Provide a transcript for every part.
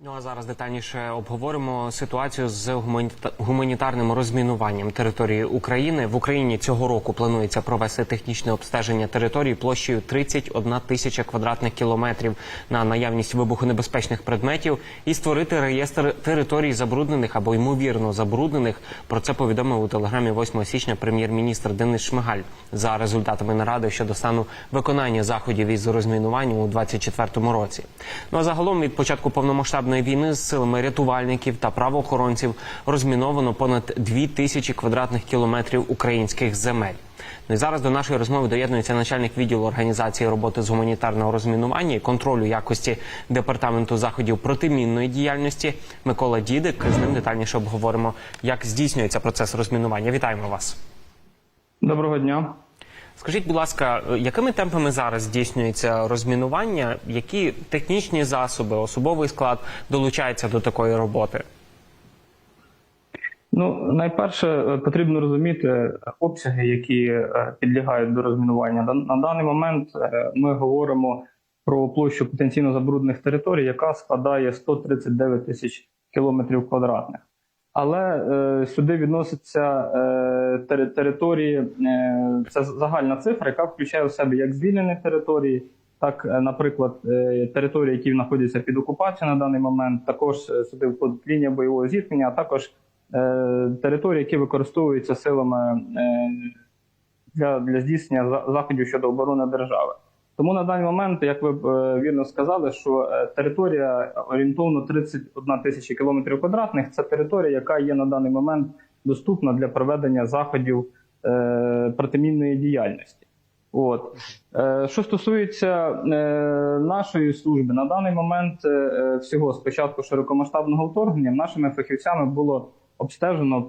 Ну а зараз детальніше обговоримо ситуацію з гуманіта- гуманітарним розмінуванням території України. В Україні цього року планується провести технічне обстеження території площею 31 тисяча квадратних кілометрів на наявність вибухонебезпечних предметів і створити реєстр територій забруднених або ймовірно забруднених. Про це повідомив у телеграмі 8 січня прем'єр-міністр Денис Шмигаль за результатами наради щодо стану виконання заходів із розмінування у 2024 році. Ну а загалом від початку повномасштабної війни з силами рятувальників та правоохоронців розміновано понад 2 тисячі квадратних кілометрів українських земель. Ну і зараз до нашої розмови доєднується начальник відділу організації роботи з гуманітарного розмінування і контролю якості департаменту заходів протимінної діяльності Микола Дідик. З ним детальніше обговоримо, як здійснюється процес розмінування. Вітаємо вас. Доброго дня. Скажіть, будь ласка, якими темпами зараз здійснюється розмінування? Які технічні засоби, особовий склад долучається до такої роботи? Ну, найперше е, потрібно розуміти обсяги, які е, підлягають до розмінування. На- На даний момент е, ми говоримо про площу потенційно забруднених територій, яка складає 139 тисяч кілометрів квадратних. Але е, сюди відносяться е, тери- території, е, це загальна цифра, яка включає в себе як звільнені території, так, е, наприклад, е, території, які знаходяться під окупацією на даний момент, також е, сюди входить лінія бойового зіткнення, а також е, території, які використовуються силами е, для, для здійснення заходів щодо оборони держави. Тому на даний момент, як ви е, вірно сказали, що е, територія орієнтовно 31 тисяча кілометрів квадратних це територія, яка є на даний момент доступна для проведення заходів е, протимінної діяльності. От що стосується нашої служби, на даний момент всього з початку широкомасштабного вторгнення нашими фахівцями було обстежено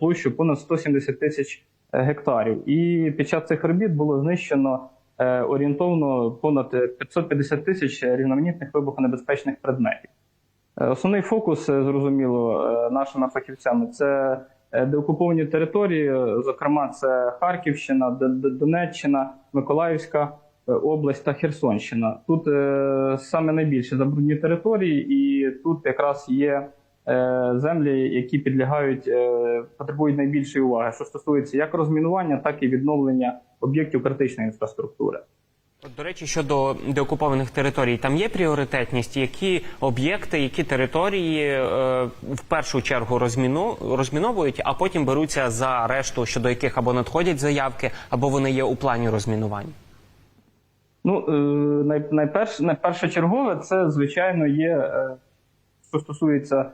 площу понад 170 тисяч гектарів, і під час цих робіт було знищено орієнтовно понад 550 тисяч рівноманітних вибухонебезпечних предметів. Е, Основний фокус, е, зрозуміло, е, нашими фахівцями це е, деокуповані території, е, зокрема, це Харківщина, Донеччина, Миколаївська е, область та Херсонщина. Тут е, саме найбільше забруднені території, і тут якраз є е, землі, які підлягають, е, потребують найбільшої уваги, що стосується як розмінування, так і відновлення об'єктів критичної інфраструктури. От, до речі, щодо деокупованих територій, там є пріоритетність, які об'єкти, які території е, в першу чергу розміну, розміновують, а потім беруться за решту, щодо яких або надходять заявки, або вони є у плані розмінування. Ну, е, най, найперш, найпершочергове, це, звичайно, є, е, що стосується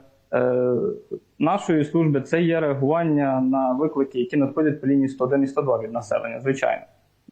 нашої служби, це є реагування на виклики, які надходять по лінії 101 і 102 від населення, звичайно.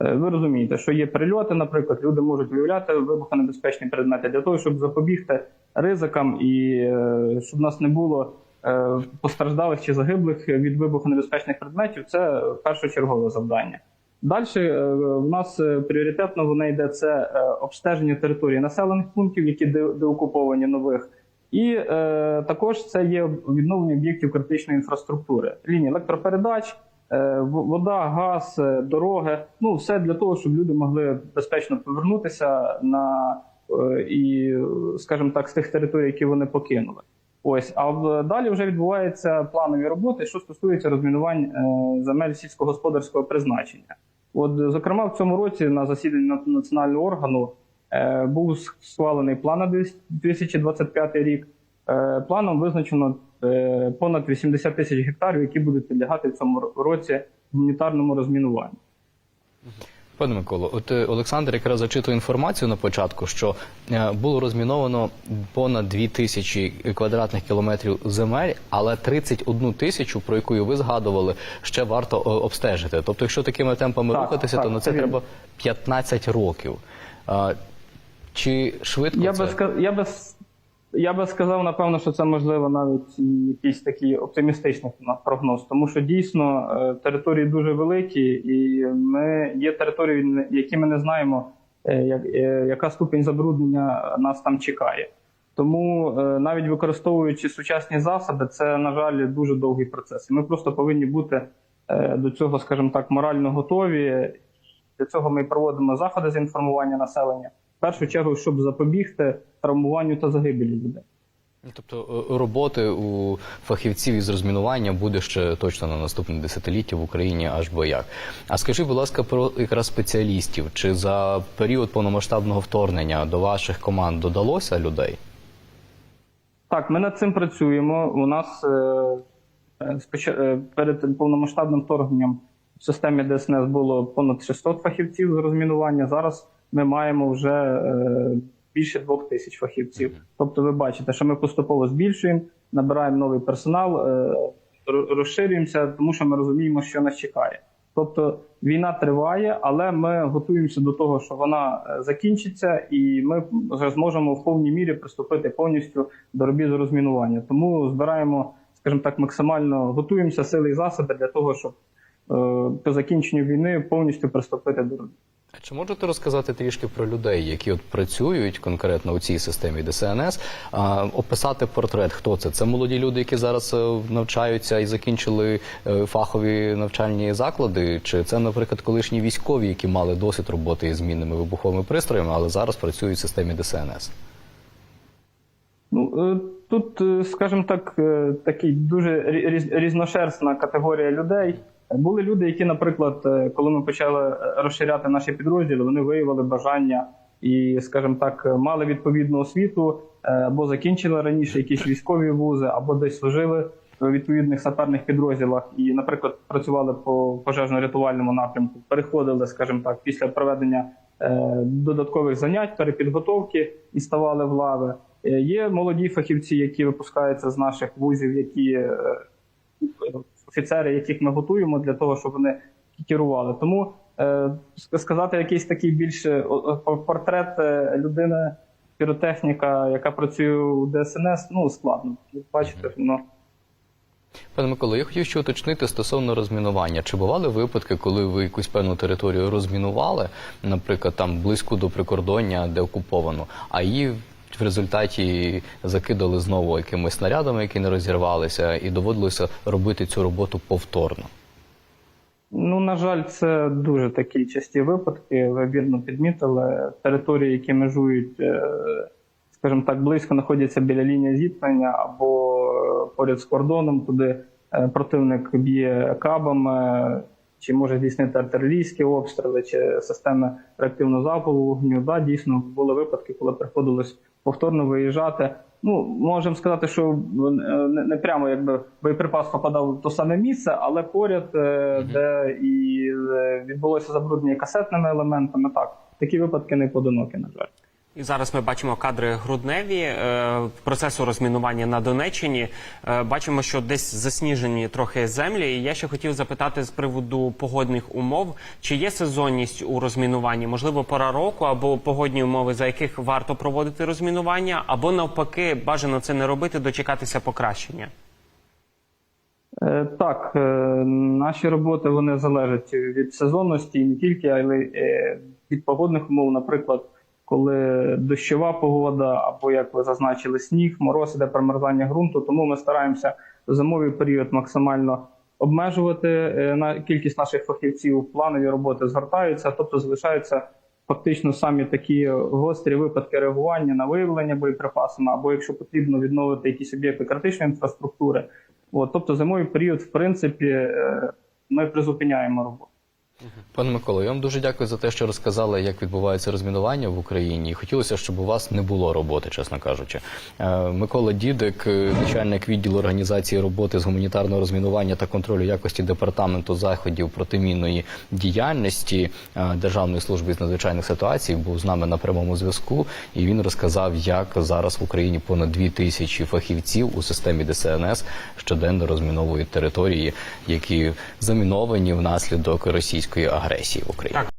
Е, Ви розумієте, що є прильоти, наприклад, люди можуть виявляти вибухонебезпечні предмети для того, щоб запобігти ризикам і е, щоб нас не було е, постраждалих чи загиблих від вибухонебезпечних предметів. Це першочергове завдання. Далі в нас е, пріоритетно воно йде це е, обстеження території населених пунктів, які деокуповані нових, і е, також це є відновлення об'єктів критичної інфраструктури, лінії електропередач, е, вода, газ, е, дороги. Ну все для того, щоб люди могли безпечно повернутися на е, і, скажімо так, з тих територій, які вони покинули. Ось, а далі вже відбуваються планові роботи, що стосується розмінувань е, земель сільськогосподарського призначення. От, зокрема, в цьому році на засіданні національного органу був схвалений план на 2025 рік. Е, планом визначено е, понад 80 тисяч гектарів, які будуть підлягати в цьому році гуманітарному розмінуванню. Пане Миколо, от е, Олександр якраз зачитує інформацію на початку, що е, було розміновано понад 2 тисячі квадратних кілометрів земель, але 31 тисячу, про яку ви згадували, ще варто е, обстежити. Тобто, якщо такими темпами Так, рухатися, так, то на це це треба 15 років. Чи швидко Я це? би, ска- я, би, я би сказав, напевно, що це можливо навіть якийсь такий оптимістичний прогноз, тому що дійсно е, території дуже великі, і ми є території, які ми не знаємо, е, е, яка ступінь забруднення нас там чекає. Тому навіть використовуючи сучасні засоби, це на жаль дуже довгий процес. І ми просто повинні бути до цього, скажімо так, морально готові. Для цього ми проводимо заходи з інформування населення. Першу чергу, щоб запобігти травмуванню та загибелі людей. Ну, Тобто е, роботи у фахівців із розмінування буде ще точно на наступне десятиліття в Україні аж бо як. А скажи, будь ласка, про якраз спеціалістів. Чи за період повномасштабного вторгнення до ваших команд додалося людей? Так, ми над цим працюємо. У нас е, е, е, перед повномасштабним вторгненням в системі ДСНС було понад 600 фахівців з розмінування. Зараз ми маємо вже е, більше двох тисяч фахівців. Тобто, ви бачите, що ми поступово збільшуємо, набираємо новий персонал, е, розширюємося, тому що ми розуміємо, що нас чекає. Тобто війна триває, але ми готуємося до того, що вона е, закінчиться, і ми вже зможемо в повній мірі приступити повністю до робіт з розмінування. Тому збираємо, скажімо так, максимально готуємося сили і засоби для того, щоб по закінченню війни повністю приступити до робіт. А Чи можете розказати трішки про людей, які от працюють конкретно у цій системі ДСНС? А, описати портрет, хто це? Це молоді люди, які зараз е, навчаються і закінчили е, фахові навчальні заклади? Чи це, наприклад, колишні військові, які мали досвід роботи із змінними вибуховими пристроями, але зараз працюють в системі ДСНС? Ну е, тут, скажімо так, такий дуже різношерстна категорія людей. Були люди, які, наприклад, е, коли ми почали е, розширяти наші підрозділи, вони виявили бажання і, скажімо так, мали відповідну освіту е, або закінчили раніше якісь військові вузи, або десь служили в відповідних саперних підрозділах і, наприклад, працювали по пожежно-рятувальному напрямку, переходили, скажімо так, після проведення додаткових занять, перепідготовки і ставали в лави. Є молоді фахівці, які випускаються з наших вузів, які офіцери, яких ми готуємо для того, щоб вони керували. Тому е, сказати якийсь такий більше о- о- портрет е, людини, піротехніка, яка працює у ДСНС, ну складно. Бачите, ну. Пане Миколо, я хотів ще уточнити стосовно розмінування. Чи бували випадки, коли ви якусь певну територію розмінували, наприклад, там близько до прикордоння, де окуповано, а її в результаті закидали знову якимись снарядами, які не розірвалися, і доводилося робити цю роботу повторно? Ну, на жаль, це дуже такі часті випадки. Ви вірно підмітили. Території, які межують, е, скажімо так, близько знаходяться біля лінії зіткнення або е, поряд з кордоном, туди е, противник б'є кабами, чи може здійснити артилерійські обстріли, чи системи реактивного залпового вогню. Да, дійсно були випадки, коли приходилось повторно виїжджати. Ну, можемо сказати, що е, не, прямо якби боєприпас попадав в то саме місце, але поряд, е, де і е, відбулося забруднення касетними елементами. Так, такі випадки не поодинокі, на жаль. І зараз ми бачимо кадри грудневі е, процесу розмінування на Донеччині. Е, бачимо, що десь засніжені трохи землі. І я ще хотів запитати з приводу погодних умов, чи є сезонність у розмінуванні? Можливо, пора року або погодні умови, за яких варто проводити розмінування, або навпаки, бажано це не робити, дочекатися покращення. Е, Так, наші роботи вони залежать від сезонності не тільки, але від погодних умов, наприклад, коли дощова погода, або як ви зазначили, сніг, мороз, іде промерзання ґрунту. Тому ми стараємося зимовий період максимально обмежувати е, на кількість наших фахівців. Планові роботи згортаються, тобто залишаються фактично самі такі гострі випадки реагування на виявлення боєприпасами, або якщо потрібно відновити якісь об'єкти критичної інфраструктури. От, тобто зимовий період, в принципі, е, ми призупиняємо роботу. Пане Миколо, я вам дуже дякую за те, що розказали, як відбувається розмінування в Україні. Хотілося, щоб у вас не було роботи, чесно кажучи. Е, Микола Дідик, е, начальник відділу організації роботи з гуманітарного розмінування та контролю якості департаменту заходів протимінної діяльності е, Державної служби з надзвичайних ситуацій, був з нами на прямому зв'язку. І він розказав, як зараз в Україні понад дві тисячі фахівців у системі ДСНС щоденно розміновують території, які заміновані внаслідок російської агресії в Україні.